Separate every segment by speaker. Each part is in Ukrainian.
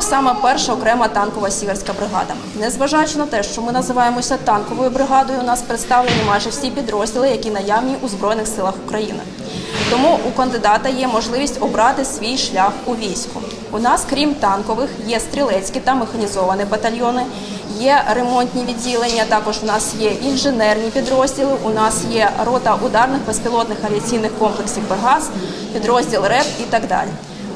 Speaker 1: Саме перша окрема танкова сіверська бригада? Незважаючи на те, що ми називаємося танковою бригадою, у нас представлені майже всі підрозділи, які наявні у Збройних силах України. Тому у кандидата є можливість обрати свій шлях у війську. У нас, крім танкових, є стрілецькі та механізовані батальйони, є ремонтні відділення. Також у нас є інженерні підрозділи. У нас є рота ударних безпілотних авіаційних комплексів ПЕГАЗ, підрозділ РЕП і так далі.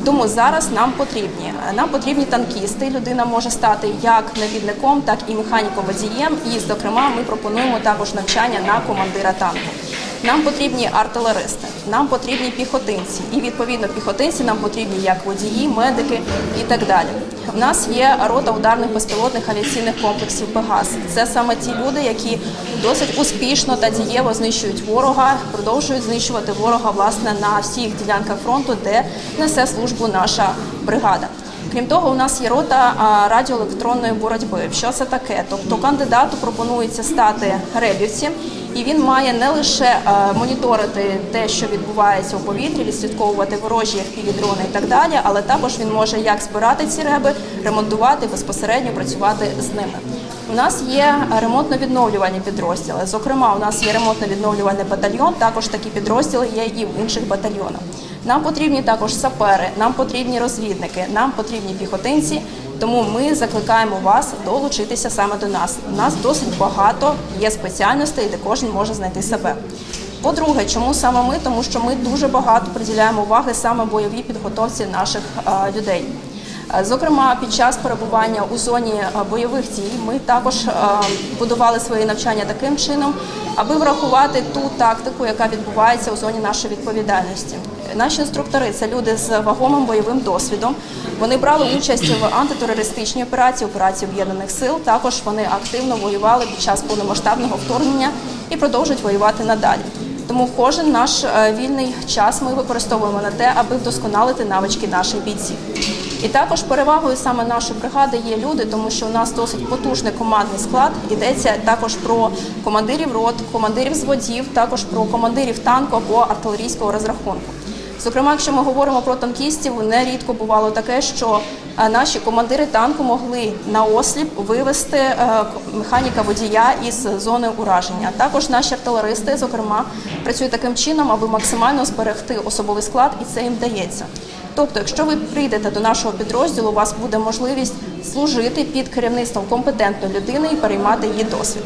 Speaker 1: Тому зараз нам потрібні нам потрібні танкісти. Людина може стати як навідником, так і механіком-водієм. І, зокрема, ми пропонуємо також навчання на командира танку. Нам потрібні артилеристи, нам потрібні піхотинці, і відповідно піхотинці нам потрібні як водії, медики і так далі. У нас є рота ударних безпілотних авіаційних комплексів ПЕГАЗ. Це саме ті люди, які досить успішно та дієво знищують ворога, продовжують знищувати ворога власне на всіх ділянках фронту, де несе службу наша бригада. Крім того, у нас є рота радіоелектронної боротьби. Що це таке? Тобто кандидату пропонується стати ребівцем, і він має не лише е, моніторити те, що відбувається у повітрі, відслідковувати ворожі FPV-дрони і так далі, але також він може як збирати ці реби, ремонтувати безпосередньо працювати з ними. У нас є ремонтно-відновлювальні підрозділи. Зокрема, у нас є ремонтно-відновлювальний батальйон. Також такі підрозділи є і в інших батальйонах. Нам потрібні також сапери, нам потрібні розвідники, нам потрібні піхотинці. Тому ми закликаємо вас долучитися саме до нас. У нас досить багато є спеціальностей, де кожен може знайти себе. По-друге, чому саме ми? Тому що ми дуже багато приділяємо уваги саме бойовій підготовці наших е, людей. Е, Зокрема, під час перебування у зоні е, бойових дій ми також е, будували свої навчання таким чином, аби врахувати ту тактику, яка відбувається у зоні нашої відповідальності. Наші інструктори це люди з вагомим бойовим досвідом. Вони брали участь в антитерористичній операції, операції об'єднаних сил. Також вони активно воювали під час повномасштабного вторгнення і продовжують воювати надалі. Тому кожен наш вільний час ми використовуємо на те, аби вдосконалити навички наших бійців. І також перевагою саме нашої бригади є люди, тому що у нас досить потужний командний склад. Йдеться також про командирів рот, командирів зводів, також про командирів танку або артилерійського розрахунку. Зокрема, якщо ми говоримо про танкістів, нерідко бувало таке, що е, наші командири танку могли на осліп вивести е, механіка водія із зони ураження. Також наші артилеристи, зокрема, працюють таким чином, аби максимально зберегти особовий склад, і це їм вдається. Тобто, якщо ви прийдете до нашого підрозділу, у вас буде можливість служити під керівництвом компетентної людини і переймати її досвід.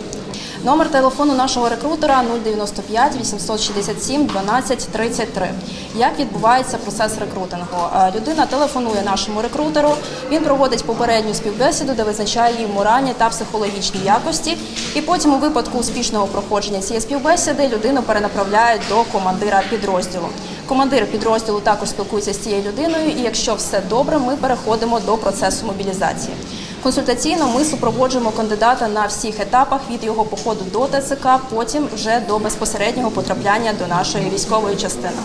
Speaker 1: Номер телефону нашого рекрутера 095 867 12 33. Як відбувається процес рекрутингу? Е, Людина телефонує нашому рекрутеру, він проводить попередню співбесіду, де визначає її моральні та психологічні якості. І потім, у випадку успішного проходження цієї співбесіди, людину перенаправляють до командира підрозділу. Командир підрозділу також спілкується з цією людиною, і якщо все добре, ми переходимо до процесу мобілізації. Консультаційно ми супроводжуємо кандидата на всіх етапах від його походу до ТЦК, потім вже до безпосереднього потрапляння до нашої військової частини.